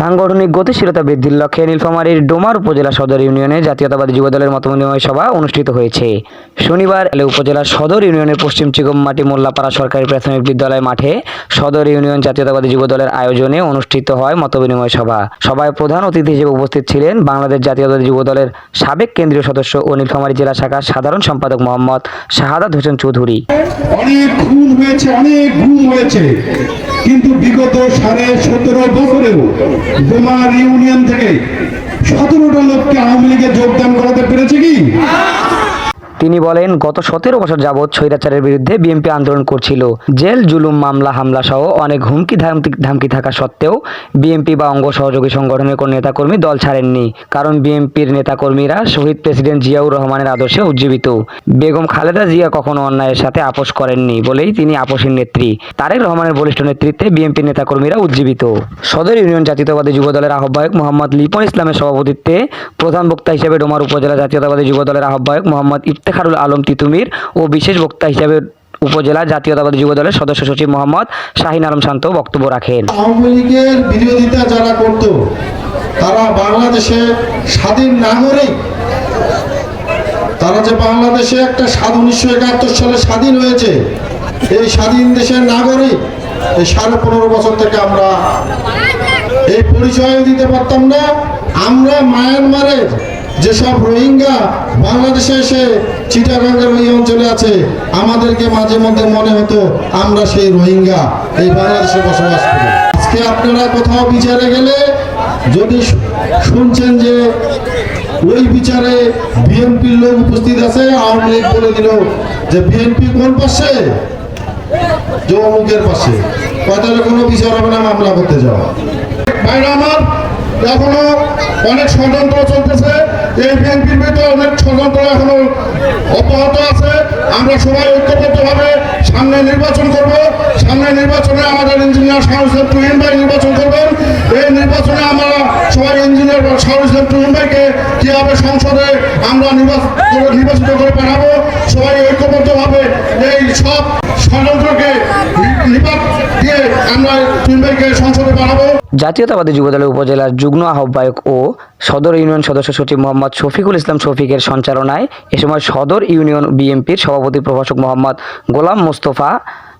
সাংগঠনিক গতিশীলতা বৃদ্ধির লক্ষ্যে নীলফামারীর ডোমার উপজেলা সদর ইউনিয়নে জাতীয়তাবাদী যুবদলের মতবিনিময় সভা অনুষ্ঠিত হয়েছে। শনিবার এলে উপজেলার সদর ইউনিয়নের পশ্চিম চিগমমাটি মোল্লাপাড়া সরকারি প্রাথমিক বিদ্যালয় মাঠে সদর ইউনিয়ন জাতীয়তাবাদী যুবদলের আয়োজনে অনুষ্ঠিত হয় মতবিনিময় সভা। সভায় প্রধান অতিথি হিসেবে উপস্থিত ছিলেন বাংলাদেশ জাতীয়তাবাদী যুবদলের সাবেক কেন্দ্রীয় সদস্য ও নীলফামারী জেলা শাখার সাধারণ সম্পাদক মোহাম্মদ শাহাদাত হোসেন চৌধুরী। অনেক খুন হয়েছে, অনেক গুম হয়েছে। কিন্তু বিগত সাড়ে সতেরো বছরেও বোমার ইউনিয়ন থেকে সতেরোটা লোককে আওয়ামী লীগে যোগদান করাতে পেরেছে কি? তিনি বলেন, গত সতেরো বছর যাবৎ স্বৈরাচারের বিরুদ্ধে বিএনপি আন্দোলন করছিল। জেল, জুলুম, মামলা হামলা সহ অনেক হুমকি ধামকি থাকা সত্ত্বেও বিএনপি বা অঙ্গ সহযোগী সংগঠনের কোনো নেতাকর্মী দল ছাড়েননি, কারণ বিএনপির নেতাকর্মীরা শহীদ প্রেসিডেন্ট জিয়াউর রহমানের আদর্শে উজ্জীবিত। বেগম খালেদা জিয়া কখনো অন্যায়ের সাথে আপোষ করেননি বলেই তিনি আপোষের নেত্রী। তারেক রহমানের বলিষ্ঠ নেতৃত্বে বিএনপির নেতাকর্মীরা উজ্জীবিত। সদর ইউনিয়ন জাতীয়তাবাদী যুব দলের আহ্বায়ক মোহাম্মদ লিপন ইসলামের সভাপতিত্বে প্রধান বক্তা হিসেবে ডোমার উপজেলা জাতীয়তাবাদী যুবদলের আহ্বায়ক মোহাম্মদ ইফতেখারুল আলম তিতুমির ও বিশেষ বক্তা হিসেবে উপজেলা জাতীয়তাবাদী যুবদলের সদস্য সচিব মোহাম্মদ শাহিন আলম শান্ত বক্তব্য রাখেন। আওয়ামী লীগের বিরোধিতা যারা করত, তারা বাংলাদেশে স্বাধীন নাগরিক তারা যে বাংলাদেশে একটা স্বাধীন উনিশশো একাত্তর সালে স্বাধীন হয়েছে, এই স্বাধীন দেশের নাগরিক, এই সাড়ে পনেরো বছর থেকে আমরা এই পরিচয় দিতে পারতাম না। আমরা মায়ানমারের যেসব রোহিঙ্গা বাংলাদেশে এসে চিটাগাঙ্গের ওই অঞ্চলে আছে, আমাদেরকে মাঝে মধ্যে মনে হতো আমরা সেই রোহিঙ্গা। এই বাংলাদেশে বসবাস করি। আজকে আপনারা কোথাও বিচারে গেলে যদি শুনছেন যে ওই বিচারে বিএনপির লোক উপস্থিত আছে, আওয়ামী লীগ বলে দিল যে বিএনপি কোন পাশে? যে অমুকের পাশে তাহলে কোনো বিচার হবে না, মামলা করতে যাওয়া ভাইরা আমার, এখনও অনেক ষড়যন্ত্র চলতেছে। এই বিএনপির ভিতরে অনেক ষড়যন্ত্র এখনও অব্যাহত আছে। আমরা সবাই ঐক্যবদ্ধভাবে সামনে নির্বাচন করব। সামনে নির্বাচনে আমাদের ইঞ্জিনিয়ার শাহরুখ তুহিন ভাই নির্বাচন করবেন। এই নির্বাচনে আমরা সবাই ইঞ্জিনিয়ার শাহরুখ তুহিন ভাইকে কীভাবে সংসদে আমরা নির্বাচিত করে পাঠাবো, সবাই ঐক্যবদ্ধভাবে এই সব ষড়যন্ত্রকে জাতীয়তাবাদী যুবদলের উপজেলার যুগ্ম আহ্বায়ক ও সদর ইউনিয়ন সদস্য সচিব মোহাম্মদ শফিকুল ইসলাম শফিকের সঞ্চালনায় এ সময় সদর ইউনিয়ন বিএনপির সভাপতি প্রভাষক মোহাম্মদ গোলাম মোস্তফা,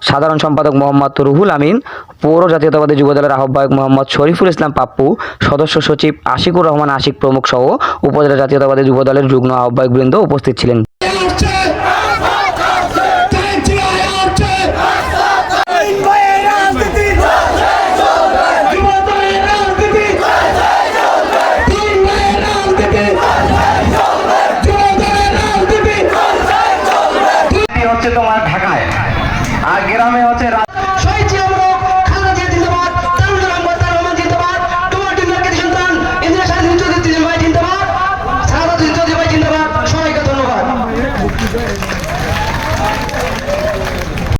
সাধারণ সম্পাদক মোহাম্মদ রুহুল আমিন, পৌর জাতীয়তাবাদী যুবদলের আহ্বায়ক মোহাম্মদ শরীফুল ইসলাম পাপ্পু, সদস্য সচিব আশিকুর রহমান আশিক প্রমুখ সহ উপজেলা জাতীয়তাবাদী যুবদলের যুগ্ম আহ্বায়ক বৃন্দ উপস্থিত ছিলেন।